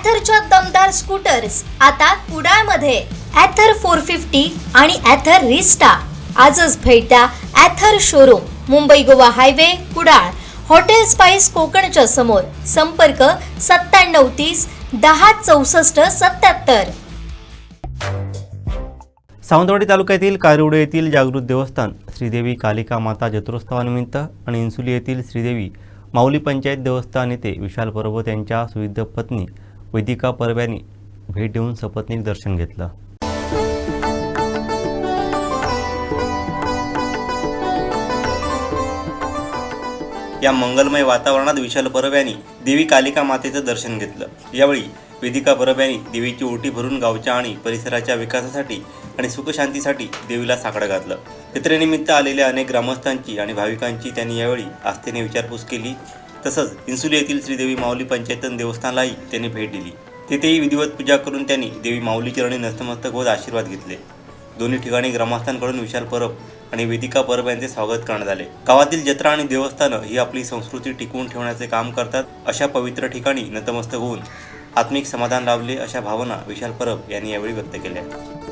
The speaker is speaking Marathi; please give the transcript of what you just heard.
ॲथरच्या दमदार स्कूटर्स आता कुडाळमध्ये. ॲथर फोर फिफ्टी आणि ॲथर रिस्टा आजच भेट द्या Ather showroom Mumbai Goa highway Kudal. Hotel spice कोकणच्या समोर. संपर्क सत्त्याण्णव तीस दहा चौसष्ट सत्याहत्तर सावंतवाडी तालुक्यातील कारिवडे येथील जागृत देवस्थान श्रीदेवी कालिका माता जत्रोत्सवानिमित्त आणि इन्सुली येथील श्रीदेवी माऊली पंचायत देवस्थान येथे विशाल पर्वत यांच्या सुविध पत्नी वेदिका परब यांनी भेट देऊन सपत्नीक दर्शन घेतलं. या मंगलमय वातावरणात विशाल परब यांनी देवी कालिका मातेचं दर्शन घेतलं. यावेळी वेदिका परब यांनी देवीची ओटी भरून गावच्या आणि परिसराच्या विकासासाठी आणि सुखशांतीसाठी देवीला साकडं घातलं. जत्रेनिमित्त आलेल्या अनेक ग्रामस्थांची आणि भाविकांची त्यांनी यावेळी आस्थेने विचारपूस केली. तसंच इन्सुली येथील श्रीदेवी माऊली पंचायतन देवस्थानालाही त्यांनी भेट दिली. तेथेही विधिवत पूजा करून त्यांनी देवी माऊली चरणी नतमस्तक होत आशीर्वाद घेतले. दोन्ही ठिकाणी ग्रामस्थांकडून विशाल परब आणि वेदिका परब यांचे स्वागत करण्यात आले. गावातील जत्रा आणि देवस्थानं ही आपली संस्कृती टिकवून ठेवण्याचे काम करतात अशा पवित्र ठिकाणी नतमस्तक होऊन आत्मिक समाधान लाभले अशा भावना विशाल परब यांनी यावेळी व्यक्त केल्या.